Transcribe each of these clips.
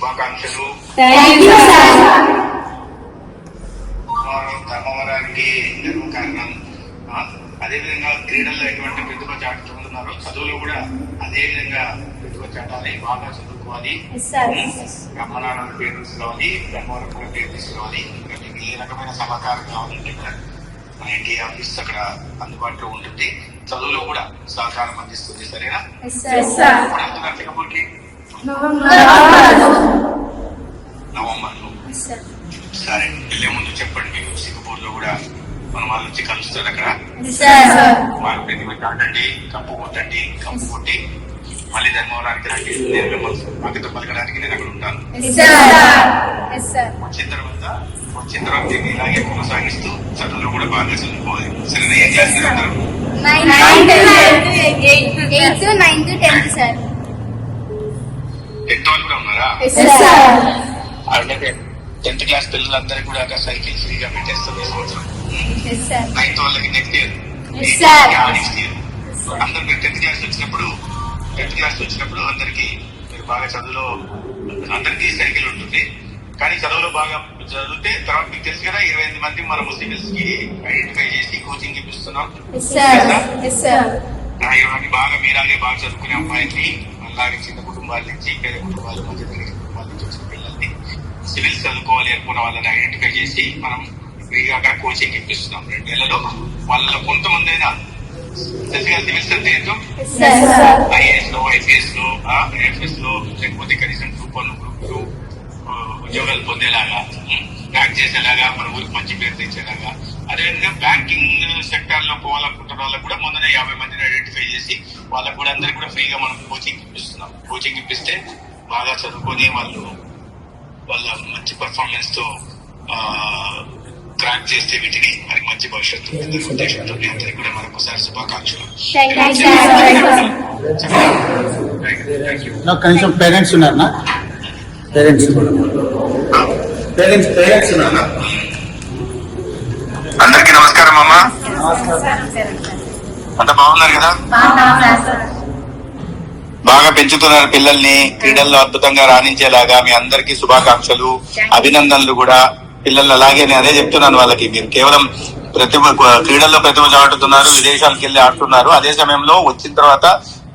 శుభాకాంక్షలు. ధర్మవరానికి జన్మ కారణం. అదేవిధంగా క్రీడల్లో ఎటువంటి ప్రతిభ చాటుతున్నారో చదువులో కూడా అదే విధంగా ప్రతిభ చాటాలి బాగా చదువుకోవాలి. బ్రహ్మనారాయణ పేరు తీసుకురావాలి బ్రహ్మవరం కూడా పేరు మీకు ఏ రకమైన సహకారం కావాలంటే కూడా మన ఎన్టీ ఆఫీస్ అక్కడ అందుబాటులో ఉంటుంది. చదువులో కూడా సహకారం అందిస్తుంది సరేనా? సార్ ఇప్పుడు వెళ్తున్నారు సింగపూర్కి నవంబర్లో. సార్ సరే వెళ్ళే ముందు చెప్పండి. మీకు సింగపూర్లో కూడా మన వాళ్ళు వచ్చి కలుస్తారు అక్కడ. సార్ వాళ్ళు ప్రతిభ చాటండి కప్పు కొట్టండి కప్పు కొట్టి మళ్ళీ ధర్మవరానికి రండి. నేను మిమ్మల్ని స్వాగతం పలకడానికి నేను అక్కడ ఉంటాను. సార్ వచ్చిన తర్వాత వచ్చిన తర్వాత దీన్ని ఇలాగే కొనసాగిస్తూ చదువులో కూడా బాగా చదువుకోవాలి సరే ఏం చేస్తున్నారు ఎయిత్ టెన్త్ అలాగే క్లాస్ పిల్లలందరికీ కూడా అక్కడ సైకిల్ ఫ్రీగా పెట్టేస్తాం ఈ సంవత్సరం. సార్ నైన్త్ వాళ్ళకి నెక్స్ట్ ఇయర్. నెక్స్ట్ ఇయర్ అందరు మీరు టెన్త్ క్లాస్ వచ్చినప్పుడు టెన్త్ క్లాస్ వచ్చినప్పుడు అందరికి మీరు బాగా చదువులో అందరికీ సైకిల్ ఉంటుంది. కానీ చదువులో బాగా చదివితే తర్వాత మీకు తెలుసు కదా ఇరవై ఎనిమిది మంది మన ముస్లిమ్స్కి ఐడెంటిఫై చేసి కోచింగ్ ఇప్పిస్తున్నాం. సార్ సార్ ఆ, ఇవన్నీ బాగా మీలాగే బాగా చదువుకునే అమ్మాయిల్ని అలాగే చిన్న కుటుంబాల నుంచి పేద కుటుంబాలు మధ్య తరగతి కుటుంబాల నుంచి వచ్చిన పిల్లల్ని సివిల్స్ చదువుకోవాలి అనుకున్న వాళ్ళని ఐడెంటిఫై చేసి మనం ఫ్రీగా అక్కడ కోచింగ్ ఇప్పిస్తున్నాం. రెండు నెలల్లో వాళ్ళ కొంతమంది అయినా తెలుసుగా సివిల్స్ అంటే ఏంటో? సార్ ఐఏఎస్లో ఐపీఎస్లో ఐఎఫ్ఎస్లో లేకపోతే కనీసం గ్రూప్ వన్ గ్రూప్ టూ ఉద్యోగాలు పొందేలాగా బ్యాంక్ చేసేలాగా మన ఊరికి మంచి పేరు తెచ్చేలాగా అదేవిధంగా బ్యాంకింగ్ సెక్టార్లో పోవాలనుకుంటున్న వాళ్ళకు కూడా మొన్ననే యాభై మందిని ఐడెంటిఫై చేసి వాళ్ళకు కూడా అందరికి కూడా ఫ్రీగా మనం కోచింగ్ ఇప్పిస్తున్నాం. కోచింగ్ ఇప్పిస్తే బాగా చదువుకొని వాళ్ళు వాళ్ళ మంచి పర్ఫార్మెన్స్తో క్రాక్ చేస్తే వీటిని మరి మంచి భవిష్యత్తు ఉద్దేశంతో మీ అందరికీ కూడా మరొకసారి శుభాకాంక్షలు. కనీసం పేరెంట్స్ ఉన్నారనా పేరెంట్స్ పేరెంట్స్ పేరెంట్స్ ఉన్నారా అందరికీ నమస్కారం అమ్మా. అంత బాగున్నారు కదా? బాగా పెంచుతున్నారు పిల్లల్ని క్రీడల్లో అద్భుతంగా రాణించేలాగా మీ అందరికీ శుభాకాంక్షలు అభినందనలు కూడా. పిల్లలు అలాగే నేను అదే చెప్తున్నాను వాళ్ళకి మీరు కేవలం ప్రతిభ క్రీడల్లో ప్రతిభ చాటుతున్నారు విదేశాలకు వెళ్ళి ఆడుతున్నారు. అదే సమయంలో వచ్చిన తర్వాత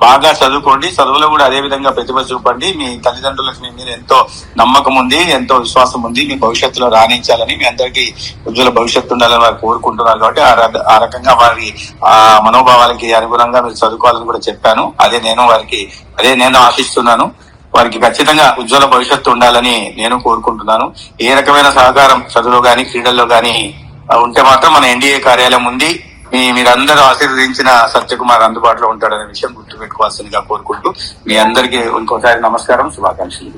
బాగా చదువుకోండి. చదువులో కూడా అదే విధంగా ప్రతిభ చూపండి. మీ తల్లిదండ్రులకు మీ మీద ఎంతో నమ్మకం ఉంది ఎంతో విశ్వాసం ఉంది. మీ భవిష్యత్తులో రాణించాలని మీ అందరికీ ఉజ్వల భవిష్యత్తు ఉండాలని వారు కోరుకుంటున్నారు కాబట్టి ఆ ఆ రకంగా వారి ఆ మనోభావాలకి అనుగుణంగా మీరు చదువుకోవాలని కూడా చెప్పాను. అదే నేను వారికి అదే నేను ఆశిస్తున్నాను. వారికి ఖచ్చితంగా ఉజ్వల భవిష్యత్తు ఉండాలని నేను కోరుకుంటున్నాను. ఏ రకమైన సహకారం చదువులో గాని క్రీడల్లో గాని ఉంటే మాత్రం మన ఎన్డీఏ కార్యాలయం ఉంది. మీ మీరందరూ ఆశీర్వదించిన సత్యకుమార్ అందుబాటులో ఉంటాడనే విషయం గుర్తుపెట్టుకోవాల్సిందిగా కోరుకుంటూ మీ అందరికీ ఇంకోసారి నమస్కారం శుభాకాంక్షలు.